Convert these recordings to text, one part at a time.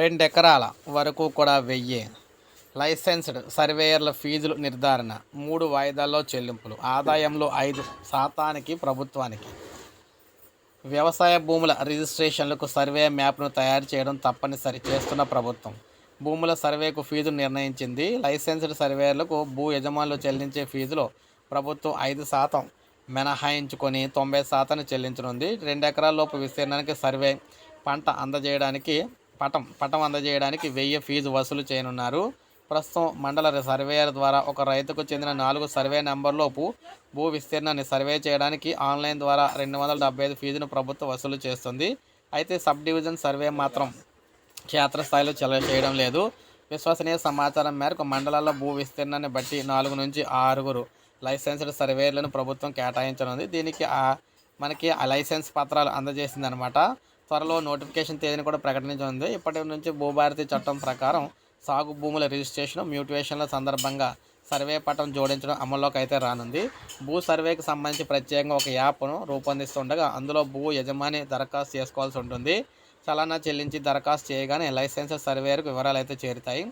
రెండు ఎకరాల వరకు కూడా వెయ్యి లైసెన్స్డ్ సర్వేయర్ల ఫీజులు నిర్ధారణ మూడు వాయిదాల్లో చెల్లింపులు ఆదాయంలో ఐదు శాతానికి ప్రభుత్వానికి. వ్యవసాయ భూముల రిజిస్ట్రేషన్లకు సర్వే మ్యాప్ను తయారు చేయడం తప్పనిసరి చేస్తున్న ప్రభుత్వం. భూముల సర్వేకు ఫీజు నిర్ణయించింది. లైసెన్స్డ్ సర్వేయర్లకు భూ యజమానులు చెల్లించే ఫీజులో ప్రభుత్వం ఐదు శాతం మినహాయించుకొని తొంభై శాతాన్ని చెల్లించనుంది. రెండు ఎకరాల లోపు విస్తీర్ణానికి సర్వే పంట అందజేయడానికి పటం పటం అందజేయడానికి వెయ్యి ఫీజు వసూలు చేయనున్నారు. ప్రస్తుతం మండల సర్వేయర్ ద్వారా ఒక రైతుకు చెందిన నాలుగు సర్వే నెంబర్లోపు భూ విస్తీర్ణాన్ని సర్వే చేయడానికి ఆన్లైన్ ద్వారా రెండు వందల డెబ్బై ఐదు ఫీజును ప్రభుత్వం వసూలు చేస్తుంది. అయితే సబ్ డివిజన్ సర్వే మాత్రం క్షేత్రస్థాయిలో చెల చేయడం లేదు. విశ్వసనీయ సమాచారం మేరకు మండలాల్లో భూ విస్తీర్ణాన్ని బట్టి నాలుగు నుంచి ఆరుగురు లైసెన్స్డ్ సర్వేయర్లను ప్రభుత్వం కేటాయించనుంది. దీనికి మనకి ఆ లైసెన్స్ పత్రాలు అందజేసిందనమాట. త్వరలో నోటిఫికేషన్ తేదీని కూడా ప్రకటించనుంది. ఇప్పటి నుంచి భూభారతి చట్టం ప్రకారం సాగు భూముల రిజిస్ట్రేషన్ మ్యూటివేషన్ల సందర్భంగా సర్వే పటం జోడించడం అమల్లోకి అయితే రానుంది. భూ సర్వేకి సంబంధించి ప్రత్యేకంగా ఒక యాప్ను రూపొందిస్తుండగా అందులో భూ యజమాని దరఖాస్తు చేసుకోవాల్సి ఉంటుంది. చలానా చెల్లించి దరఖాస్తు చేయగానే లైసెన్సర్ సర్వేయర్కు వివరాలు అయితే చేరుతాయి.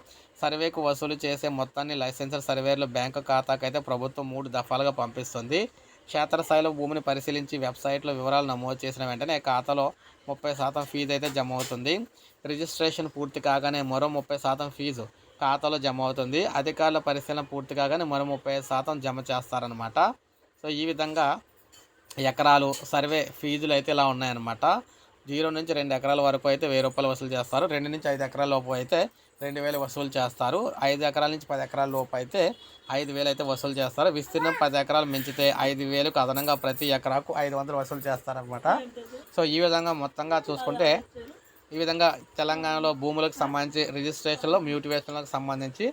సర్వేకు వసూలు చేసే మొత్తాన్ని లైసెన్సర్ సర్వేయర్లు బ్యాంకు ఖాతాకైతే ప్రభుత్వం మూడు దఫాలుగా పంపిస్తుంది. క్షేత్రస్థాయిలో భూమిని పరిశీలించి వెబ్సైట్లో వివరాలు నమోదు చేసిన వెంటనే ఖాతాలో ముప్పై శాతం ఫీజు అయితే జమ అవుతుంది. రిజిస్ట్రేషన్ పూర్తి కాగానే మరో ముప్పై శాతం ఫీజు ఖాతాలో జమ అవుతుంది. అధికారుల పరిశీలన పూర్తి కాగానే మరో ముప్పై శాతం జమ చేస్తారనమాట సో ఈ విధంగా ఎకరాలు సర్వే ఫీజులు అయితే ఇలా ఉన్నాయన్నమాట. జీరో నుంచి రెండు ఎకరాల వరకు అయితే వెయ్యి రూపాయలు వసూలు చేస్తారు. రెండు నుంచి ఐదు ఎకరాల లోపు అయితే రెండు వేలు వసూలు చేస్తారు. ఐదు ఎకరాల నుంచి పది ఎకరాల లోపు అయితే ఐదు వేలు అయితే వసూలు చేస్తారు. విస్తీర్ణం పది ఎకరాలు పెంచితే ఐదు వేలకు అదనంగా ప్రతి ఎకరాకు ఐదు వందలు వసూలు చేస్తారనమాట సో ఈ విధంగా మొత్తంగా చూసుకుంటే ఈ విధంగా తెలంగాణలో భూములకు సంబంధించి రిజిస్ట్రేషన్లో మ్యూటివేషన్లకు సంబంధించి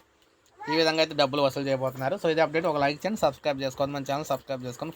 ఈ విధంగా అయితే డబ్బులు వసూలు చేయబోతున్నారు. సో ఇది అప్డేట్. ఒక లైక్ చేయండి సబ్స్క్రైబ్ చేసుకోండి. మన ఛానల్ సబ్స్క్రైబ్ చేసుకొని